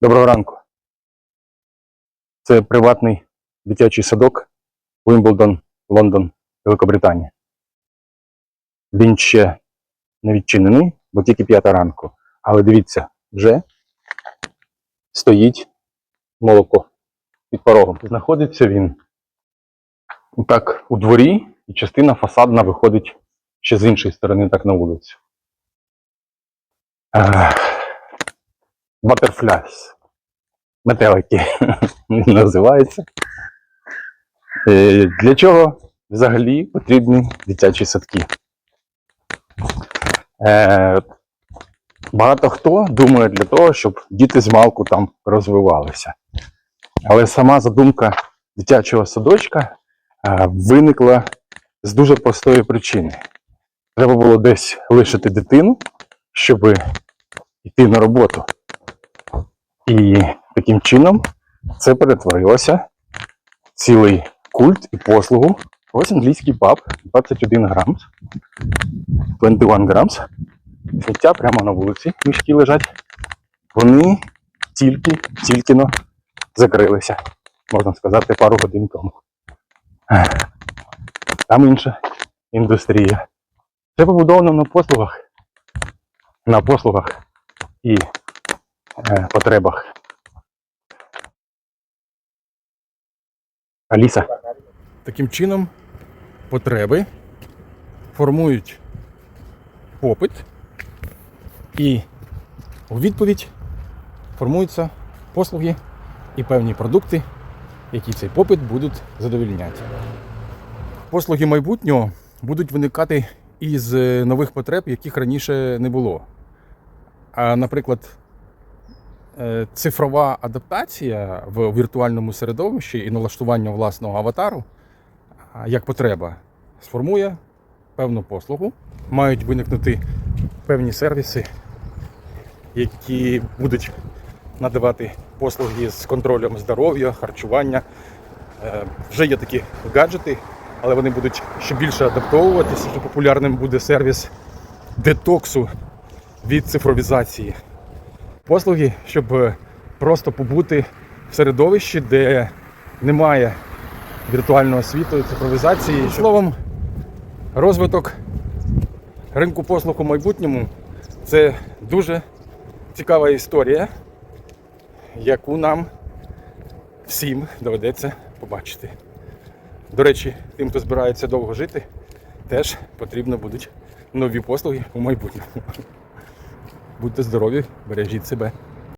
Доброго ранку. Це приватний дитячий садок Вимблдон, Лондон, Великобританія. Він ще не відчинений, бо тільки п'ята ранку. Але дивіться, вже стоїть молоко під порогом. Знаходиться він так у дворі, і частина фасадна виходить ще з іншої сторони, так на вулицю. Butterflies. Метелики називається. Е, Для чого взагалі потрібні дитячі садки? Е, Багато хто думає для того, щоб діти з малку там розвивалися. Але сама задумка дитячого садочка е, виникла з дуже простої причини. Треба було десь лишити дитину, щоб йти на роботу. І таким чином це перетворилося цілий культ і послугу. Ось англійський паб 21 грамс, 21 грамс. Сміття прямо на вулиці, мішки лежать. Вони тільки, тільки закрилися, можна сказати, пару годин тому. Там інша індустрія. Це побудовано на послугах, на послугах і потребах. Аліса. Таким чином, потреби формують попит, і у відповідь формуються послуги і певні продукти, які цей попит будуть задовільняти. Послуги майбутнього будуть виникати із е, нових потреб, яких раніше не було. А, наприклад, е, цифрова адаптація в віртуальному середовищі і налаштування власного аватару як потреба сформує певну послугу. Мають виникнути певні сервіси, які будуть надавати послуги з контролем здоров'я, харчування. Е, Вже є такі гаджети, але вони будуть ще більше адаптовуватися. Що популярним буде сервіс детоксу від цифровізації. Послуги, щоб е, просто побути в середовищі, де немає віртуального світу, цифровізації. Словом, розвиток ринку послуг у майбутньому це дуже цікава історія, яку нам всім доведеться побачити. До речі, тим, хто збирається довго жити, теж потрібно будуть нові послуги у майбутньому. Будьте здорові, бережіть себе.